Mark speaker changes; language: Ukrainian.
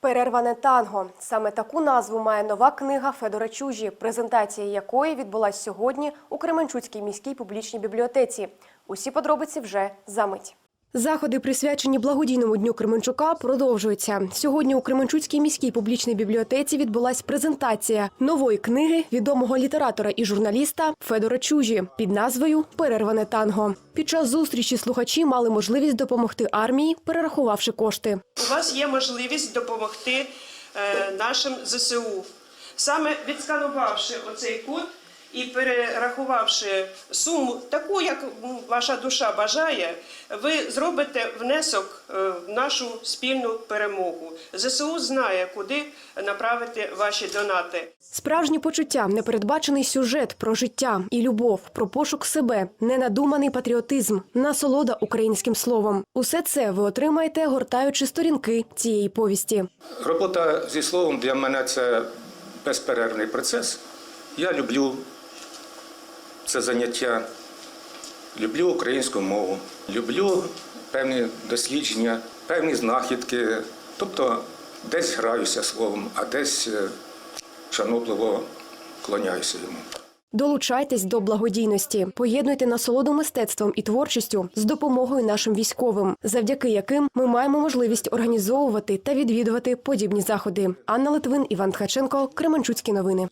Speaker 1: Перерване танго. Саме таку назву має нова книга Федора Чужі, презентація якої відбулась сьогодні у Кременчуцькій міській публічній бібліотеці. Усі подробиці вже за мить. Заходи, присвячені благодійному дню Кременчука, продовжуються. Сьогодні у Кременчуцькій міській публічній бібліотеці відбулась презентація нової книги відомого літератора і журналіста Федора Чужі під назвою Перерване танго. Під час зустрічі слухачі мали можливість допомогти армії, перерахувавши кошти.
Speaker 2: У вас є можливість допомогти е, нашим ЗСУ. Саме відсканувавши оцей код і перерахувавши суму таку, як ваша душа бажає, ви зробите внесок е, в нашу спільну перемогу. ЗСУ знає, куди направити ваші донати.
Speaker 1: Справжні почуття, непередбачений сюжет про життя і любов, про пошук себе, ненадуманий патріотизм, насолода українським словом. Усе це ви отримаєте, гортаючи сторінки цієї повісті.
Speaker 3: Робота зі словом для мене це безперервний процес. Я люблю це заняття, люблю українську мову, люблю певні дослідження, певні знахідки. Тобто десь граюся словом, а десь е, шанобливо клоняюся йому.
Speaker 1: Долучайтесь до благодійності, поєднуйте насолоду мистецтвом і творчістю з допомогою нашим військовим, завдяки яким ми маємо можливість організовувати та відвідувати подібні заходи. Анна Литвин, Іван Ткаченко, Кременчуцькі новини.